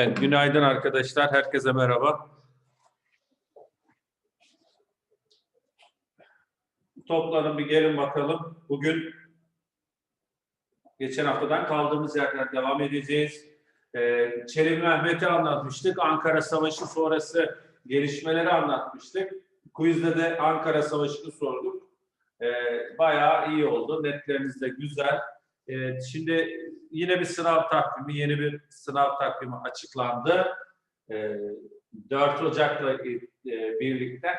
Evet, günaydın arkadaşlar. Herkese merhaba. Toplanın bir gelin bakalım. Bugün geçen haftadan kaldığımız yerden devam edeceğiz. Ee, Çelebi Mehmet'i anlatmıştık. Ankara Savaşı sonrası gelişmeleri anlatmıştık. Quiz'de de Ankara Savaşı'nı sorduk. Ee, bayağı iyi oldu. Netleriniz de güzel. Ee, şimdi yine bir sınav takvimi, yeni bir sınav takvimi açıklandı. Ee, 4 Ocak'la e, birlikte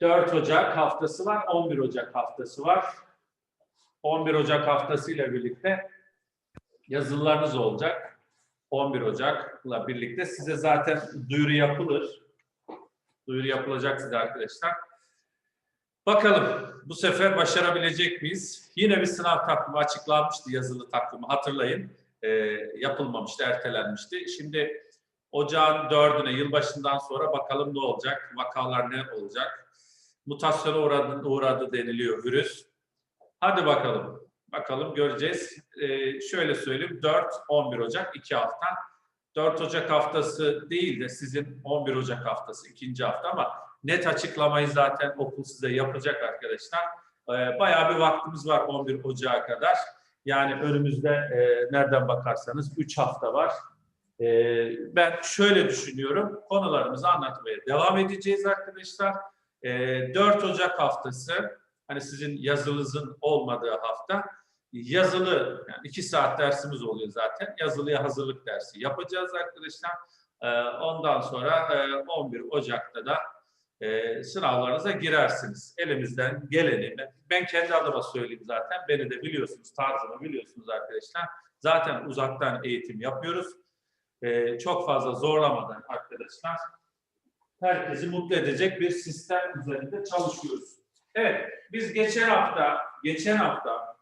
4 Ocak haftası var, 11 Ocak haftası var. 11 Ocak haftasıyla birlikte yazılılarınız olacak. 11 Ocak'la birlikte size zaten duyuru yapılır. Duyuru yapılacak size arkadaşlar. Bakalım bu sefer başarabilecek miyiz? Yine bir sınav takvimi açıklanmıştı yazılı takvimi hatırlayın. Ee, yapılmamıştı, ertelenmişti. Şimdi ocağın dördüne yılbaşından sonra bakalım ne olacak, vakalar ne olacak. Mutasyona uğradı, uğradı deniliyor virüs. Hadi bakalım, bakalım göreceğiz. Ee, şöyle söyleyeyim, 4-11 Ocak iki hafta. 4 Ocak haftası değil de sizin 11 Ocak haftası ikinci hafta ama net açıklamayı zaten okul size yapacak arkadaşlar. Ee, bayağı bir vaktimiz var 11 Ocak'a kadar. Yani önümüzde e, nereden bakarsanız 3 hafta var. E, ben şöyle düşünüyorum. Konularımızı anlatmaya devam edeceğiz arkadaşlar. E, 4 Ocak haftası hani sizin yazılınızın olmadığı hafta yazılı yani 2 saat dersimiz oluyor zaten. Yazılıya hazırlık dersi yapacağız arkadaşlar. E, ondan sonra e, 11 Ocak'ta da e, sınavlarınıza girersiniz. Elimizden geleni, ben kendi adıma söyleyeyim zaten, beni de biliyorsunuz, tarzımı biliyorsunuz arkadaşlar. Zaten uzaktan eğitim yapıyoruz. E, çok fazla zorlamadan arkadaşlar, herkesi mutlu edecek bir sistem üzerinde çalışıyoruz. Evet, biz geçen hafta, geçen hafta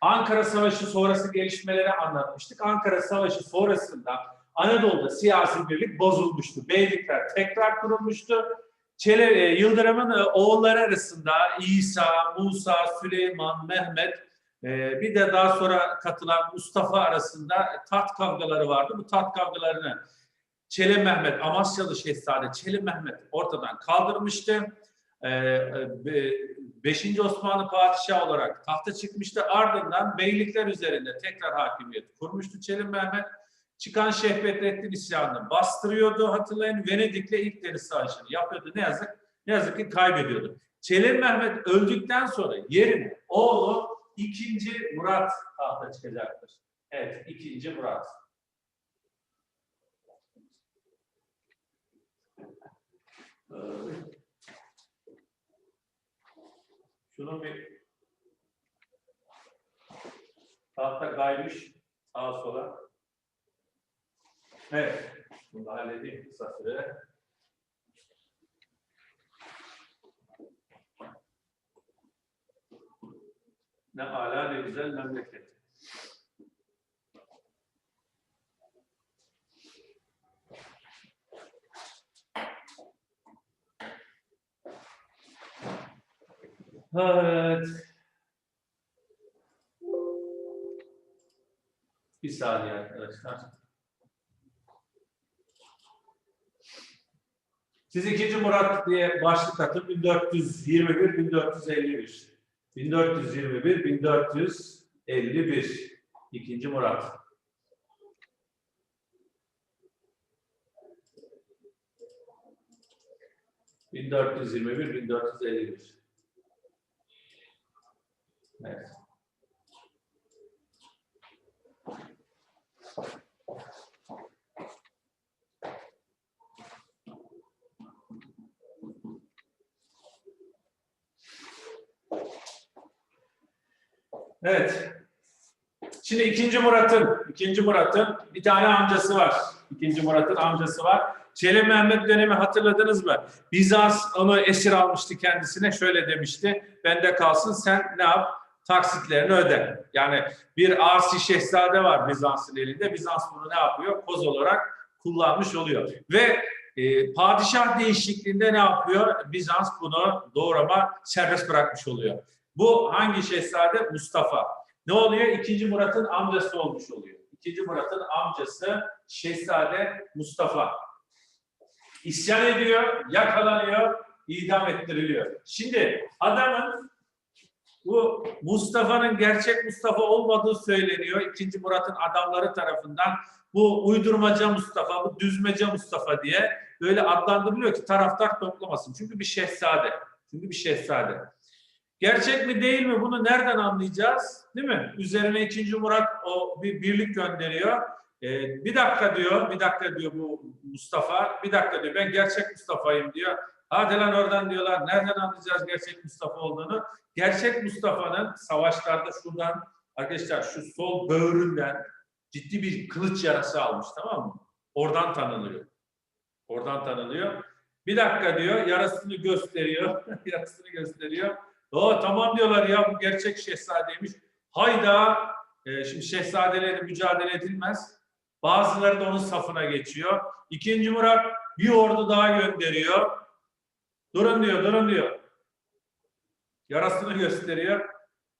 Ankara Savaşı sonrası gelişmeleri anlatmıştık. Ankara Savaşı sonrasında Anadolu'da siyasi birlik bozulmuştu. Beylikler tekrar kurulmuştu. Çele, e, Yıldırım'ın e, oğulları arasında İsa, Musa, Süleyman, Mehmet e, bir de daha sonra katılan Mustafa arasında tat kavgaları vardı. Bu tat kavgalarını Çele Mehmet, Amasyalı Şehzade Çele Mehmet ortadan kaldırmıştı. Beşinci Osmanlı padişahı olarak tahta çıkmıştı. Ardından beylikler üzerinde tekrar hakimiyet kurmuştu Çele Mehmet çıkan Şehbettin isyanını bastırıyordu. Hatırlayın Venedik'le ilk deniz savaşını yapıyordu. Ne yazık ne yazık ki kaybediyordu. Çelebi Mehmet öldükten sonra yerine oğlu 2. Murat tahta çıkacaktır. Evet, 2. Murat. Şunun bir tahta kaymış sağa sola. Evet. Bunu da halledeyim kısa süre. Ne ala ne güzel memleket. Evet. Bir saniye arkadaşlar. Siz 2. Murat diye başlık atın 1421 1451. 1421 1451 2. Murat. Bin dört yüz yirmi bir, bin dört yüz elli bir. Evet. Evet. Şimdi ikinci Murat'ın, ikinci Murat'ın bir tane amcası var. İkinci Murat'ın amcası var. Çelebi Mehmet dönemi hatırladınız mı? Bizans onu esir almıştı kendisine. Şöyle demişti. Bende kalsın sen ne yap? Taksitlerini öde. Yani bir asi şehzade var Bizans'ın elinde. Bizans bunu ne yapıyor? Koz olarak kullanmış oluyor. Ve e, padişah değişikliğinde ne yapıyor? Bizans bunu doğrama serbest bırakmış oluyor. Bu hangi şehzade? Mustafa. Ne oluyor? İkinci Murat'ın amcası olmuş oluyor. 2. Murat'ın amcası Şehzade Mustafa. İsyan ediyor, yakalanıyor, idam ettiriliyor. Şimdi adamın bu Mustafa'nın gerçek Mustafa olmadığı söyleniyor. 2. Murat'ın adamları tarafından bu uydurmaca Mustafa, bu düzmece Mustafa diye böyle adlandırılıyor ki taraftar toplamasın. Çünkü bir şehzade. Çünkü bir şehzade. Gerçek mi değil mi bunu nereden anlayacağız? Değil mi? Üzerine 2. Murat o bir birlik gönderiyor. Ee, bir dakika diyor, bir dakika diyor bu Mustafa. Bir dakika diyor ben gerçek Mustafa'yım diyor. Hadi lan oradan diyorlar. Nereden anlayacağız gerçek Mustafa olduğunu? Gerçek Mustafa'nın savaşlarda şuradan arkadaşlar şu sol böğründen ciddi bir kılıç yarası almış tamam mı? Oradan tanınıyor. Oradan tanınıyor. Bir dakika diyor yarasını gösteriyor. yarasını gösteriyor. O tamam diyorlar ya bu gerçek şehzadeymiş. Hayda e, şimdi şehzadelerle mücadele edilmez. Bazıları da onun safına geçiyor. İkinci Murat bir ordu daha gönderiyor. Durun diyor, durun diyor. Yarasını gösteriyor.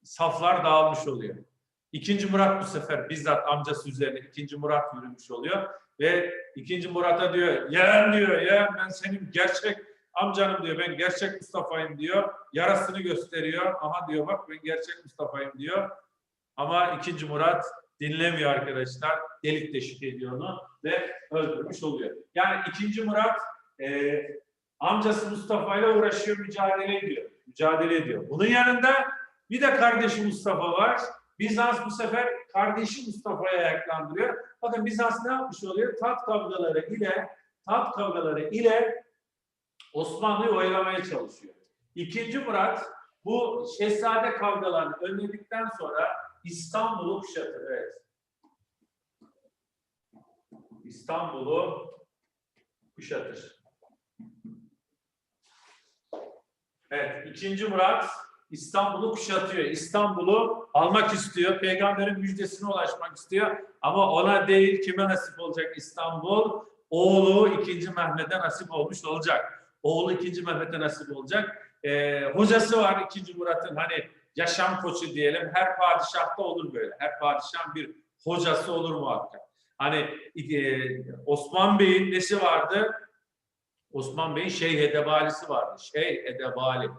Saflar dağılmış oluyor. İkinci Murat bu sefer bizzat amcası üzerine ikinci Murat yürümüş oluyor. Ve ikinci Murat'a diyor, yeğen diyor, yeğen ben senin gerçek amcanım diyor, ben gerçek Mustafa'yım diyor. Yarasını gösteriyor. Aha diyor bak ben gerçek Mustafa'yım diyor. Ama ikinci Murat dinlemiyor arkadaşlar. Delik deşik ediyor onu ve öldürmüş oluyor. Yani ikinci Murat e, amcası Mustafa ile uğraşıyor, mücadele ediyor. Mücadele ediyor. Bunun yanında bir de kardeşi Mustafa var. Bizans bu sefer kardeşi Mustafa'ya ayaklandırıyor. Bakın Bizans ne yapmış oluyor? Tat kavgaları ile tat kavgaları ile Osmanlı'yı oyalamaya çalışıyor. İkinci Murat bu şehzade kavgalarını önledikten sonra İstanbul'u kuşatır. Evet. İstanbul'u kuşatır. Evet, ikinci Murat İstanbul'u kuşatıyor. İstanbul'u almak istiyor. Peygamberin müjdesine ulaşmak istiyor. Ama ona değil kime nasip olacak İstanbul? Oğlu 2. Mehmet'e nasip olmuş olacak. Oğlu 2. Mehmet'e nasip olacak. Ee, hocası var 2. Murat'ın hani yaşam koçu diyelim. Her padişahta olur böyle. Her padişahın bir hocası olur muhakkak. Hani e, Osman Bey'in nesi vardı? Osman Bey'in Şeyh Edebalisi vardı. Şeyh Edebali.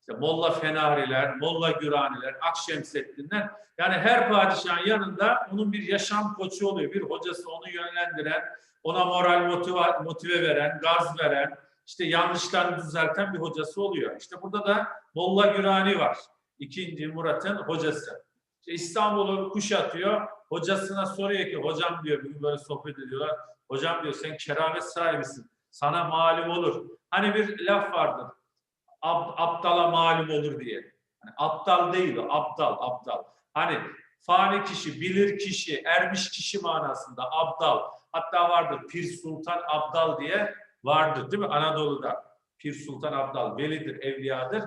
İşte Molla Fenariler, Molla Güraniler, Akşemseddinler. Yani her padişahın yanında onun bir yaşam koçu oluyor. Bir hocası onu yönlendiren, ona moral motive, motive veren, gaz veren, işte yanlışlarını düzelten bir hocası oluyor. İşte burada da Molla Gürani var. İkinci Murat'ın hocası. İşte İstanbul'u kuşatıyor. Hocasına soruyor ki hocam diyor bugün böyle sohbet ediyorlar. Hocam diyor sen keramet sahibisin. Sana malum olur. Hani bir laf vardır. Ab, aptala malum olur diye. Yani aptal değil o. Aptal, aptal. Hani fani kişi, bilir kişi, ermiş kişi manasında abdal. Hatta vardır Pir Sultan Abdal diye vardır değil mi Anadolu'da? Pir Sultan Abdal velidir, evliyadır.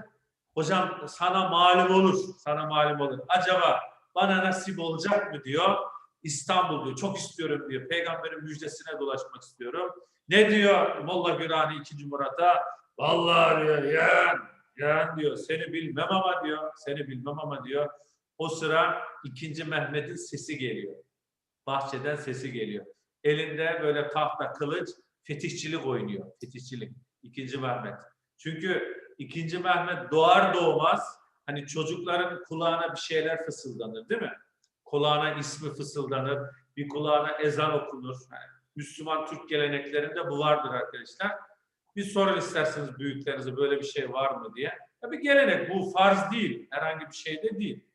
Hocam sana malum olur, sana malum olur. Acaba bana nasip olacak mı diyor. İstanbul diyor, çok istiyorum diyor. Peygamberin müjdesine dolaşmak istiyorum. Ne diyor Molla Gürani 2. Murat'a? Vallahi diyor, yeğen, yeğen diyor, seni bilmem ama diyor, seni bilmem ama diyor. O sıra 2. Mehmet'in sesi geliyor. Bahçeden sesi geliyor. Elinde böyle tahta kılıç, fetihçilik oynuyor. Fetihçilik. 2. Mehmet. Çünkü 2. Mehmet doğar doğmaz hani çocukların kulağına bir şeyler fısıldanır değil mi? Kulağına ismi fısıldanır, bir kulağına ezan okunur. Yani Müslüman Türk geleneklerinde bu vardır arkadaşlar. Bir sorun isterseniz büyüklerinize böyle bir şey var mı diye. Tabi gelenek bu farz değil. Herhangi bir şey de değil.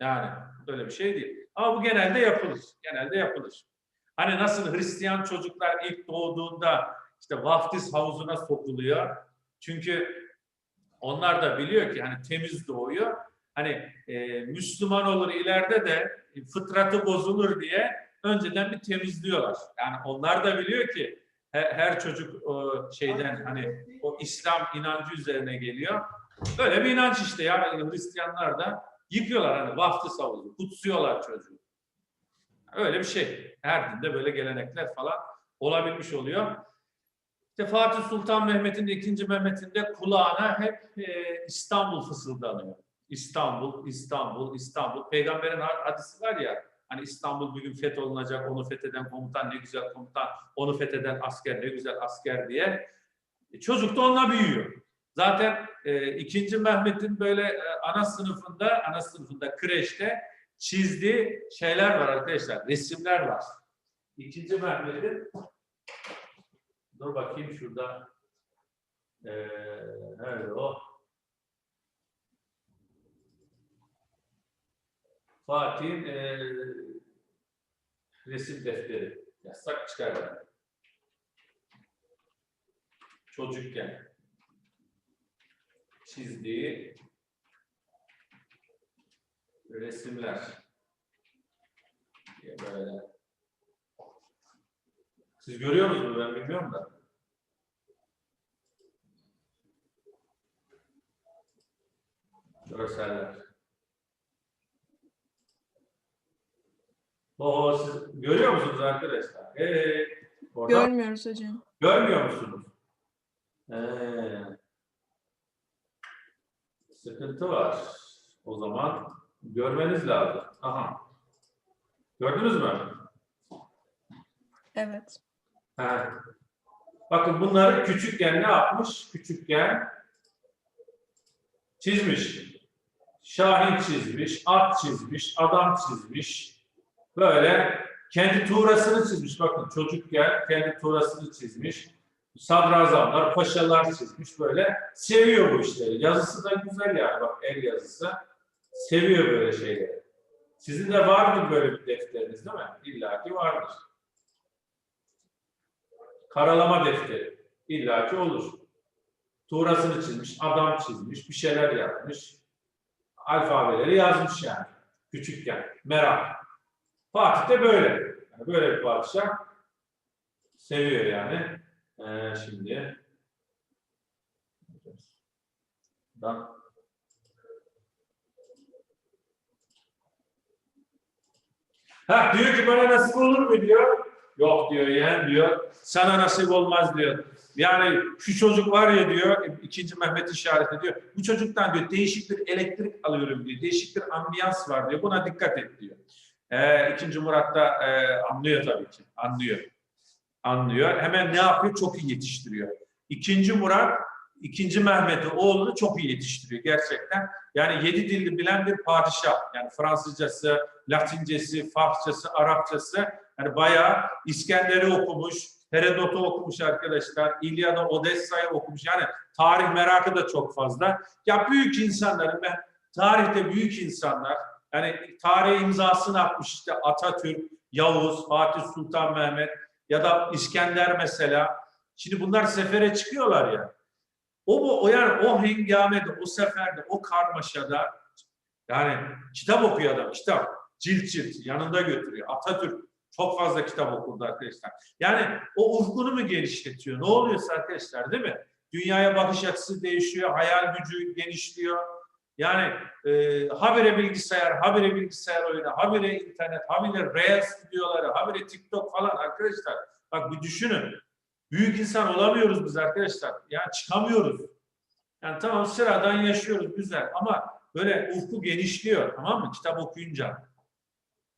Yani böyle bir şey değil. Ama bu genelde yapılır. Genelde yapılır. Hani nasıl Hristiyan çocuklar ilk doğduğunda işte vaftiz havuzuna sokuluyor. Çünkü onlar da biliyor ki hani temiz doğuyor. Hani e, Müslüman olur ileride de fıtratı bozulur diye önceden bir temizliyorlar. Yani onlar da biliyor ki her, her çocuk o şeyden hani o İslam inancı üzerine geliyor. Böyle bir inanç işte ya Hristiyanlar da yıkıyorlar hani vaftiz havuzu, kutsuyorlar çocuğu. Öyle bir şey. Her dinde böyle gelenekler falan olabilmiş oluyor. İşte Fatih Sultan Mehmet'in ikinci Mehmet'in de kulağına hep e, İstanbul fısıldanıyor. İstanbul, İstanbul, İstanbul. Peygamberin hadisi var ya Hani İstanbul bir gün fetholunacak, onu fetheden komutan ne güzel komutan, onu fetheden asker ne güzel asker diye. E, çocuk da onunla büyüyor. Zaten e, ikinci Mehmet'in böyle e, ana sınıfında, ana sınıfında kreşte çizdiği şeyler var arkadaşlar, resimler var. İkinci Mehmet'in dur bakayım şurada ee, nerede o? Fatih'in e, resim defteri. Yasak çıkardı. Çocukken çizdiği resimler. diye Böyle. Siz görüyor musunuz? Ben bilmiyorum da. Görseller. Oho siz görüyor musunuz arkadaşlar? Ee, orada Görmüyoruz hocam. görmüyor musunuz? Ee, sıkıntı var. O zaman görmeniz lazım. Aha. Gördünüz mü? Evet. He. Bakın bunları küçükken ne yapmış? Küçükken çizmiş. Şahin çizmiş, at çizmiş, adam çizmiş. Böyle kendi tuğrasını çizmiş. Bakın çocukken kendi tuğrasını çizmiş. Sadrazamlar, paşalar çizmiş böyle. Seviyor bu işleri. Yazısı da güzel yani. Bak el yazısı. Seviyor böyle şeyleri. Sizin de vardır böyle bir defteriniz değil mi? İlla ki vardır. Karalama defteri. İlla ki olur. Tuğrasını çizmiş, adam çizmiş, bir şeyler yapmış. Alfabeleri yazmış yani. Küçükken. Merak. Fatih de böyle. Yani böyle bir padişah. Seviyor yani. Ee, şimdi. Dan. Ha diyor ki bana nasip olur mu diyor. Yok diyor yeğen diyor. Sana nasip olmaz diyor. Yani şu çocuk var ya diyor, ikinci Mehmet işaret ediyor. Bu çocuktan diyor değişik bir elektrik alıyorum diyor. Değişik bir ambiyans var diyor. Buna dikkat et diyor. Ee, ikinci Murat da e, anlıyor tabii ki. Anlıyor. Anlıyor. Hemen ne yapıyor? Çok iyi yetiştiriyor. İkinci Murat, ikinci Mehmet'i oğlunu çok iyi yetiştiriyor gerçekten. Yani yedi dilli bilen bir padişah. Yani Fransızcası, Latincesi, Farsçası, Arapçası. Yani bayağı İskender'i okumuş, Herodot'u okumuş arkadaşlar. İlyada, Odessa'yı okumuş. Yani tarih merakı da çok fazla. Ya büyük insanların tarihte büyük insanlar yani tarihe imzasını atmış işte Atatürk, Yavuz, Fatih Sultan Mehmet ya da İskender mesela. Şimdi bunlar sefere çıkıyorlar ya. O bu o yani o hengamede, o seferde, o karmaşada yani kitap okuyor adam, kitap. Cilt cilt yanında götürüyor. Atatürk çok fazla kitap okurdu arkadaşlar. Yani o ufkunu mu genişletiyor? Ne oluyorsa arkadaşlar değil mi? Dünyaya bakış açısı değişiyor, hayal gücü genişliyor. Yani e, habire bilgisayar, habire bilgisayar oyunu, habire internet, habire Reels videoları, habire TikTok falan arkadaşlar. Bak bir düşünün. Büyük insan olamıyoruz biz arkadaşlar. Yani çıkamıyoruz. Yani tamam sıradan yaşıyoruz güzel ama böyle ufku genişliyor tamam mı? Kitap okuyunca.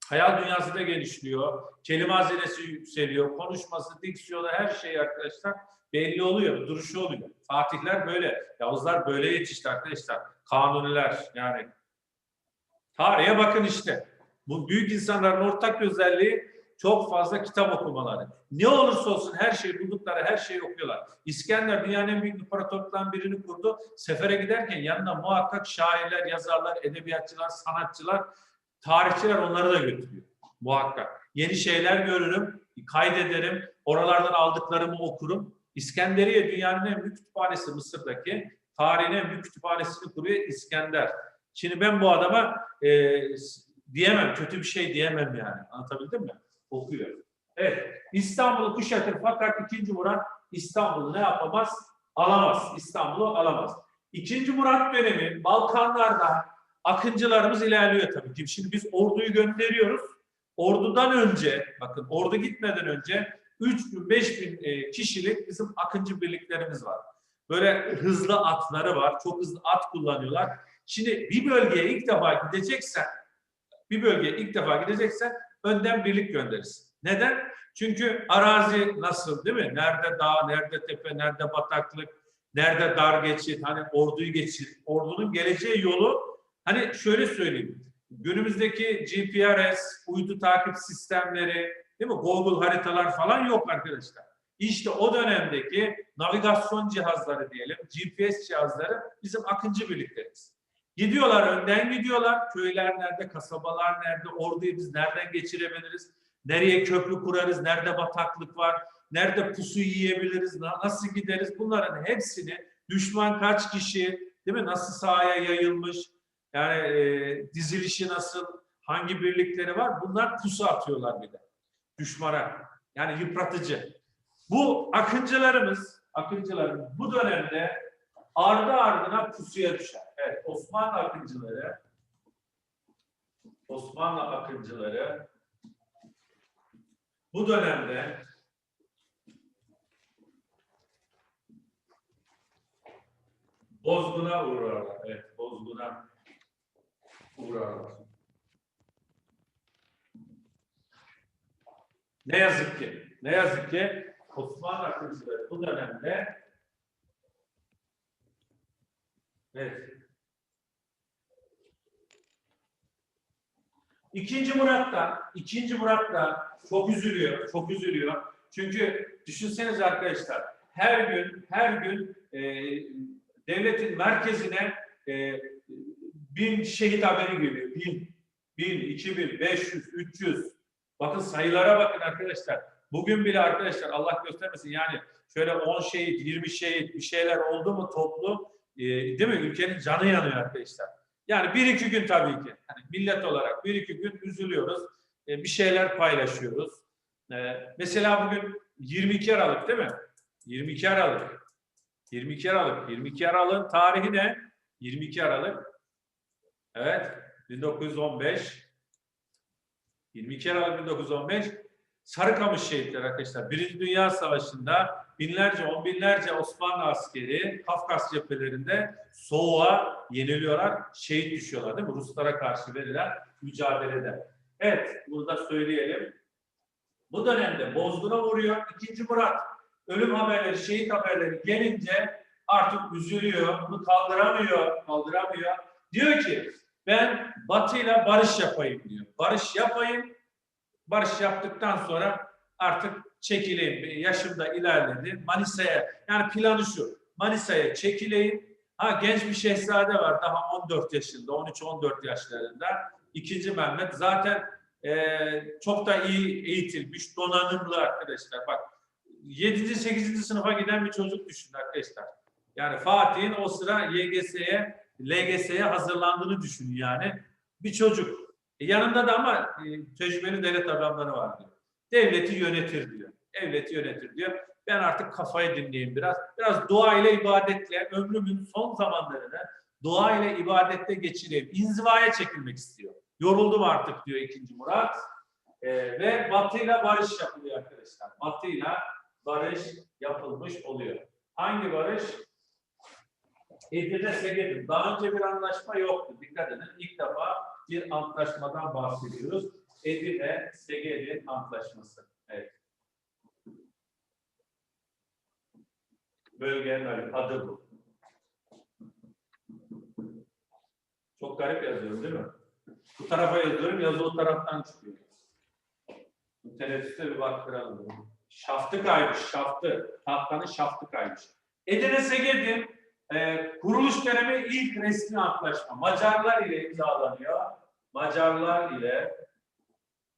Hayal dünyası da genişliyor. Kelime hazinesi yükseliyor. Konuşması, diksiyonu her şey arkadaşlar belli oluyor. Duruşu oluyor. Fatihler böyle. Yavuzlar böyle yetişti arkadaşlar. Kanuniler yani. Tarihe bakın işte. Bu büyük insanların ortak özelliği çok fazla kitap okumaları. Ne olursa olsun her şeyi buldukları her şeyi okuyorlar. İskender dünyanın en büyük imparatorluklarından birini kurdu. Sefere giderken yanına muhakkak şairler, yazarlar, edebiyatçılar, sanatçılar, tarihçiler onları da götürüyor. Muhakkak. Yeni şeyler görürüm, kaydederim, oralardan aldıklarımı okurum. İskenderiye dünyanın en büyük kütüphanesi Mısır'daki. Tarihin en büyük kütüphanesini kuruyor İskender. Şimdi ben bu adama e, diyemem, kötü bir şey diyemem yani. Anlatabildim mi? Okuyor. Evet, İstanbul'u kuşatır fakat ikinci Murat İstanbul'u ne yapamaz? Alamaz. İstanbul'u alamaz. İkinci Murat dönemi Balkanlarda akıncılarımız ilerliyor tabii ki. Şimdi biz orduyu gönderiyoruz. Ordudan önce, bakın ordu gitmeden önce 3 bin, 5 bin e, kişilik bizim akıncı birliklerimiz var. Böyle hızlı atları var. Çok hızlı at kullanıyorlar. Şimdi bir bölgeye ilk defa gideceksen Bir bölgeye ilk defa gideceksen önden birlik gönderirsin. Neden? Çünkü arazi nasıl değil mi? Nerede dağ, nerede tepe, nerede bataklık, nerede dar geçit, hani orduyu geçir. Ordunun geleceği yolu hani şöyle söyleyeyim. Günümüzdeki GPRS, uydu takip sistemleri, değil mi? Google haritalar falan yok arkadaşlar. İşte o dönemdeki navigasyon cihazları diyelim, GPS cihazları bizim akıncı birliklerimiz. Gidiyorlar, önden gidiyorlar. Köyler nerede, kasabalar nerede, orduyu biz nereden geçirebiliriz? Nereye köprü kurarız, nerede bataklık var, nerede pusu yiyebiliriz, na- nasıl gideriz? Bunların hepsini düşman kaç kişi, değil mi? Nasıl sahaya yayılmış, yani e, dizilişi nasıl, hangi birlikleri var? Bunlar pusu atıyorlar bir de düşmana. Yani yıpratıcı. Bu akıncılarımız, akıncılarımız bu dönemde ardı ardına pusuya düşer. Evet, Osmanlı akıncıları, Osmanlı akıncıları bu dönemde bozguna uğrarlar. Evet, bozguna uğrarlar. Ne yazık ki, ne yazık ki Osmanlı akıncıları bu dönemde İkinci Murat da, ikinci Murat da çok üzülüyor, çok üzülüyor. Çünkü düşünsenize arkadaşlar, her gün, her gün e, devletin merkezine e, bin şehit haberi geliyor. Bin, bin, iki bin, beş yüz, üç yüz. Bakın sayılara bakın arkadaşlar. Bugün bile arkadaşlar Allah göstermesin yani şöyle 10 şehit, 20 şehit bir şeyler oldu mu toplu e, değil mi? Ülkenin canı yanıyor arkadaşlar. Yani bir iki gün tabii ki. Yani millet olarak bir iki gün üzülüyoruz. E, bir şeyler paylaşıyoruz. E, mesela bugün 22 Aralık değil mi? 22 Aralık. 22 Aralık. 22 Aralık'ın tarihi ne? 22 Aralık. Evet. 1915. 22 Aralık 1915 Sarıkamış şehitleri arkadaşlar. Birinci Dünya Savaşı'nda binlerce, on binlerce Osmanlı askeri Kafkas cephelerinde soğuğa yeniliyorlar, şehit düşüyorlar değil mi? Ruslara karşı verilen mücadelede. Evet, bunu da söyleyelim. Bu dönemde Bozgun'a vuruyor. İkinci Murat ölüm haberleri, şehit haberleri gelince artık üzülüyor, bunu kaldıramıyor, kaldıramıyor. Diyor ki ben Batı'yla barış yapayım diyor. Barış yapayım, barış yaptıktan sonra artık çekileyim. Yaşım da ilerledi. Manisa'ya yani planı şu. Manisa'ya çekileyim. Ha genç bir şehzade var daha 14 yaşında, 13-14 yaşlarında. İkinci Mehmet zaten e, çok da iyi eğitilmiş, donanımlı arkadaşlar. Bak 7. 8. sınıfa giden bir çocuk düşün arkadaşlar. Yani Fatih'in o sıra YGS'ye, LGS'ye hazırlandığını düşün yani. Bir çocuk. E, yanında da ama e, tecrübeli devlet adamları var diyor. Devleti yönetir diyor. Devleti yönetir diyor. Ben artık kafayı dinleyeyim biraz. Biraz dua ile ibadetle ömrümün son zamanlarını dua ile ibadette geçireyim. İnzivaya çekilmek istiyor. Yoruldum artık diyor ikinci Murat. E, ve Batı'yla barış yapılıyor arkadaşlar. Batı'yla barış yapılmış oluyor. Hangi barış? Edirne Segedin. Daha önce bir anlaşma yoktu. Dikkat edin. İlk defa bir antlaşmadan bahsediyoruz. Edirne Segedin Antlaşması. Evet. Bölgenin adı bu. Çok garip yazıyorum değil mi? Bu tarafa yazıyorum, yazı o taraftan çıkıyor. Teneffüste bir baktıralım. Şaftı kaymış, şaftı. Tahtanın şaftı kaymış. Edirne Segedin e, kuruluş dönemi ilk resmi antlaşma. Macarlar ile imzalanıyor. Macarlar ile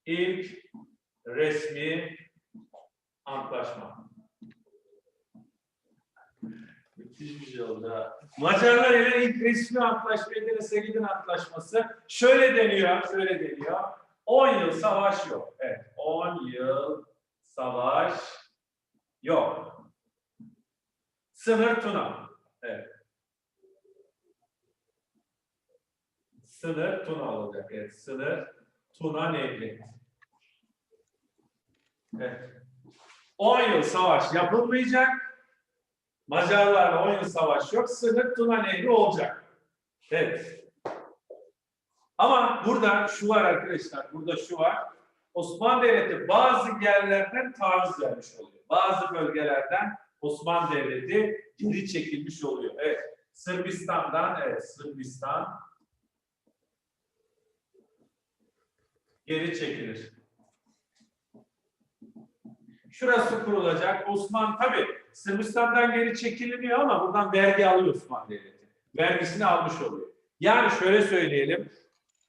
ilk resmi antlaşma. Müthiş şey oldu ha. Macarlar ile ilk resmi antlaşma Edirne Segedin Antlaşması. Şöyle deniyor, şöyle deniyor. 10 yıl savaş yok. Evet, 10 yıl savaş yok. Sınır Tuna. Evet. Sınır Tuna olacak. Evet, sınır Tuna Nehri. Evet. 10 yıl savaş yapılmayacak. Macarlarla 10 yıl savaş yok. Sınır Tuna Nehri olacak. Evet. Ama burada şu var arkadaşlar, burada şu var. Osmanlı Devleti bazı yerlerden taviz vermiş oluyor. Bazı bölgelerden Osmanlı Devleti geri çekilmiş oluyor. Evet, Sırbistan'dan, evet Sırbistan geri çekilir. Şurası kurulacak. Osman tabi Sırbistan'dan geri çekiliniyor ama buradan vergi alıyor Osmanlı Devleti. Vergisini almış oluyor. Yani şöyle söyleyelim.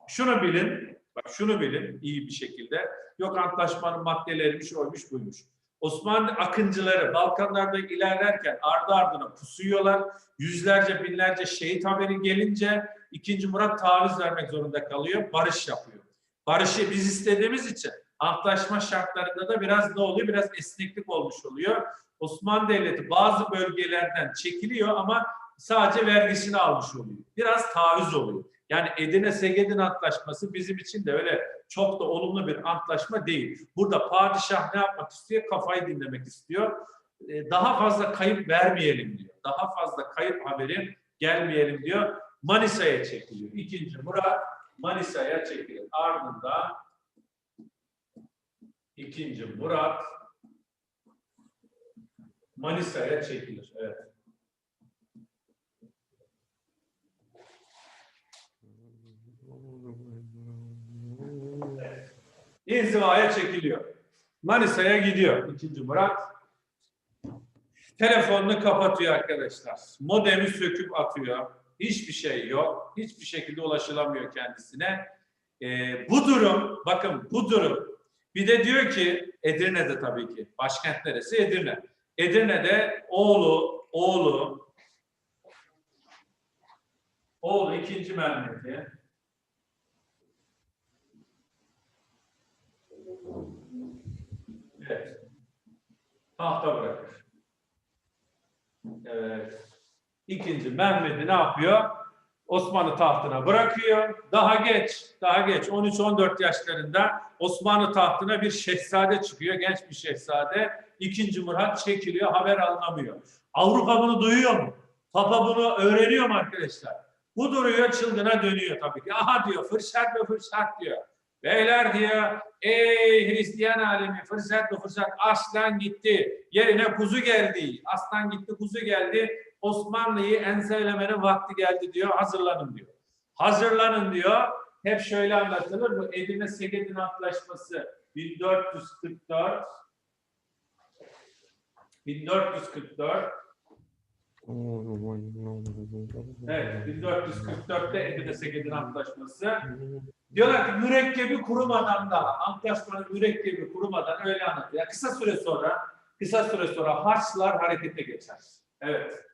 Şunu bilin, bak şunu bilin iyi bir şekilde. Yok antlaşmanın maddeleriymiş, oymuş buymuş. Osmanlı akıncıları Balkanlarda ilerlerken ardı ardına pusuyorlar. Yüzlerce binlerce şehit haberi gelince 2. Murat taviz vermek zorunda kalıyor. Barış yapıyor. Barışı biz istediğimiz için antlaşma şartlarında da biraz ne oluyor? Biraz esneklik olmuş oluyor. Osmanlı Devleti bazı bölgelerden çekiliyor ama sadece vergisini almış oluyor. Biraz taviz oluyor. Yani Edirne Segedin Antlaşması bizim için de öyle çok da olumlu bir antlaşma değil. Burada padişah ne yapmak istiyor? Kafayı dinlemek istiyor. Ee, Daha fazla kayıp vermeyelim diyor. Daha fazla kayıp haberi gelmeyelim diyor. Manisa'ya çekiliyor. İkinci Murat Manisa'ya çekilir. Ardından ikinci Murat Manisa'ya çekilir. Evet. İnzivaya çekiliyor. Manisa'ya gidiyor ikinci Murat. Telefonunu kapatıyor arkadaşlar. Modemi söküp atıyor. Hiçbir şey yok. Hiçbir şekilde ulaşılamıyor kendisine. Ee, bu durum, bakın bu durum. Bir de diyor ki Edirne'de tabii ki. Başkent neresi? Edirne. Edirne'de oğlu, oğlu, oğlu ikinci Mehmet'i Evet. Tahta bırakır. Evet. İkinci Mehmet'i ne yapıyor? Osmanlı tahtına bırakıyor. Daha geç, daha geç 13-14 yaşlarında Osmanlı tahtına bir şehzade çıkıyor. Genç bir şehzade. İkinci Murat çekiliyor, haber alınamıyor. Avrupa bunu duyuyor mu? Papa bunu öğreniyor mu arkadaşlar? Bu duruyor, çılgına dönüyor tabii ki. Aha diyor, fırsat mı fırsat diyor. Beyler diyor, ey Hristiyan alemi fırsat mı fırsat aslan gitti. Yerine kuzu geldi. Aslan gitti kuzu geldi. Osmanlı'yı enselemenin vakti geldi diyor. Hazırlanın diyor. Hazırlanın diyor. Hep şöyle anlatılır. Bu Edirne Segedin Antlaşması 1444 1444 Evet 1444'te Edirne Segedin Antlaşması Diyorlar ki mürekkebi kurumadan da antlaşmanın mürekkebi kurumadan öyle anlatıyor. Yani kısa süre sonra kısa süre sonra Haçlılar harekete geçer. Evet.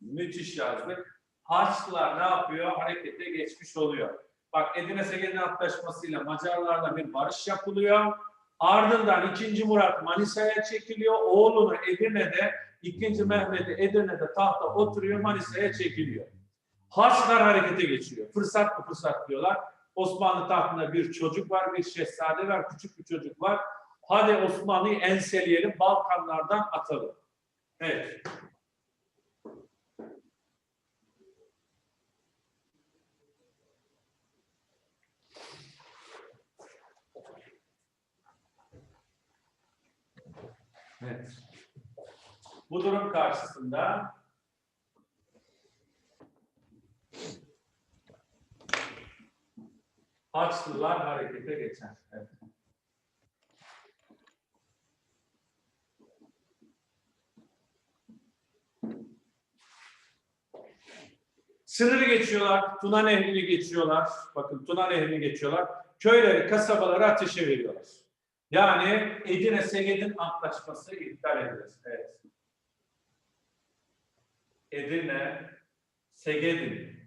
Müthiş yazdık. Haçlılar ne yapıyor? Harekete geçmiş oluyor. Bak Edirne Segedin Antlaşması'yla Macarlarla bir barış yapılıyor. Ardından 2. Murat Manisa'ya çekiliyor. Oğlunu Edirne'de, 2. Mehmet'i Edirne'de tahta oturuyor. Manisa'ya çekiliyor. Haçlılar harekete geçiyor. Fırsat mı fırsat diyorlar. Osmanlı tahtında bir çocuk var, bir şehzade var, küçük bir çocuk var. Hadi Osmanlı'yı enseleyelim, Balkanlardan atalım. Evet. Evet. Bu durum karşısında Haçlılar harekete geçer. Evet. Sınırı geçiyorlar, Tuna Nehri'ni geçiyorlar. Bakın Tuna Nehri'ni geçiyorlar. Köyleri, kasabaları ateşe veriyorlar. Yani Edirne Segedin Antlaşması iptal edilir. Evet. Edirne Segedin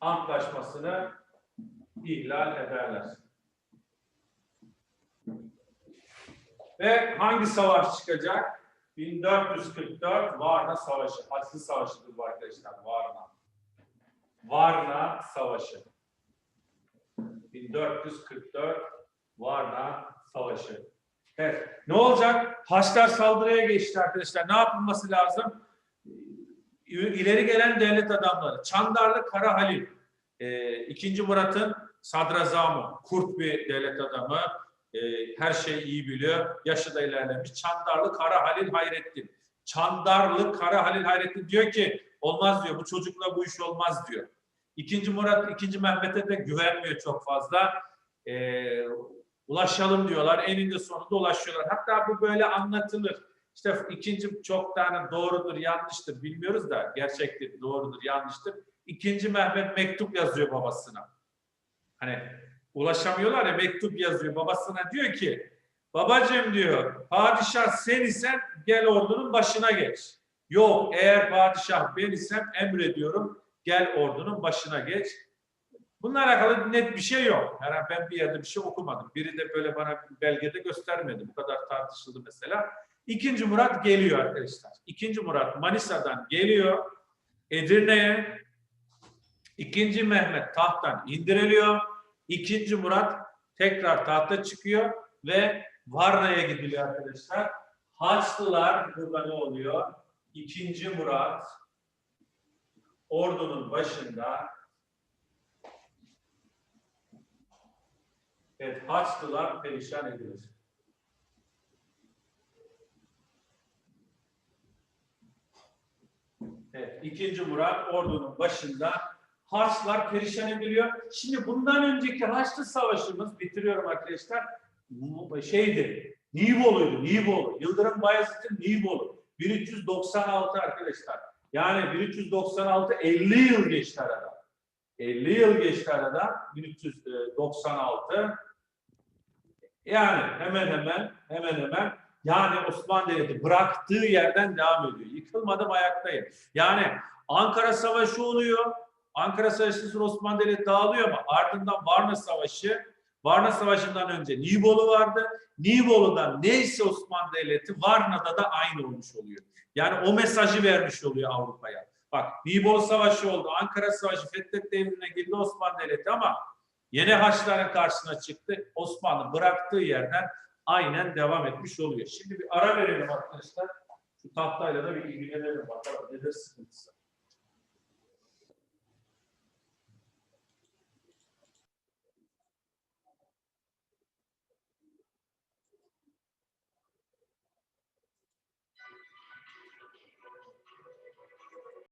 antlaşmasını ihlal ederler. Ve hangi savaş çıkacak? 1444 Varna Savaşı. Haçlı Savaşı'dır bu arkadaşlar. Varna. Varna Savaşı. 1444 Varna Savaşı. Evet. Ne olacak? Haçlar saldırıya geçti arkadaşlar. Ne yapılması lazım? İleri gelen devlet adamları. Çandarlı Kara Halil. e, ikinci Murat'ın sadrazamı, kurt bir devlet adamı, e, her şeyi iyi biliyor, yaşı da ilerlemiş. Çandarlı Kara Halil Hayrettin. Çandarlı Kara Halil Hayrettin diyor ki olmaz diyor bu çocukla bu iş olmaz diyor. İkinci Murat, ikinci Mehmet'e de güvenmiyor çok fazla. Ee, ulaşalım diyorlar. Eninde sonunda ulaşıyorlar. Hatta bu böyle anlatılır. İşte ikinci çok tane doğrudur, yanlıştır bilmiyoruz da gerçektir, doğrudur, yanlıştır. İkinci Mehmet mektup yazıyor babasına. Hani ulaşamıyorlar ya mektup yazıyor babasına diyor ki babacığım diyor padişah sen isen gel ordunun başına geç. Yok eğer padişah ben isem emrediyorum gel ordunun başına geç. Bununla alakalı net bir şey yok. Herhalde ben bir yerde bir şey okumadım. Biri de böyle bana bir belgede göstermedi. Bu kadar tartışıldı mesela. İkinci Murat geliyor arkadaşlar. İkinci Murat Manisa'dan geliyor. Edirne'ye. İkinci Mehmet tahttan indiriliyor. İkinci Murat tekrar tahta çıkıyor ve Varna'ya gidiliyor arkadaşlar. Haçlılar burada ne oluyor? İkinci Murat ordunun başında Evet, Haçlılar perişan edilir. Evet, ikinci Murat ordunun başında Haçlılar perişan ediliyor. Şimdi bundan önceki Haçlı Savaşımız, bitiriyorum arkadaşlar, şeydi, Nibolu'ydu, Nibolu. Yıldırım Bayezid'in Nibolu. 1396 arkadaşlar. Yani 1396, 50 yıl geçti aradan. 50 yıl geçti aradan 1396. Yani hemen hemen hemen hemen yani Osmanlı Devleti bıraktığı yerden devam ediyor. Yıkılmadım ayaktayım. Yani Ankara Savaşı oluyor. Ankara Savaşı sonra Osmanlı Devleti dağılıyor ama ardından Varna Savaşı Varna Savaşı'ndan önce Nibolu vardı. Nibolu'dan neyse Osmanlı Devleti Varna'da da aynı olmuş oluyor. Yani o mesajı vermiş oluyor Avrupa'ya. Bak Nibolu Savaşı oldu, Ankara Savaşı, Fethet Devri'ne girdi Osmanlı Devleti ama yeni Haçlıların karşısına çıktı. Osmanlı bıraktığı yerden aynen devam etmiş oluyor. Şimdi bir ara verelim arkadaşlar. Şu tahtayla da bir ilgilenelim bakalım nedir sıkıntısı.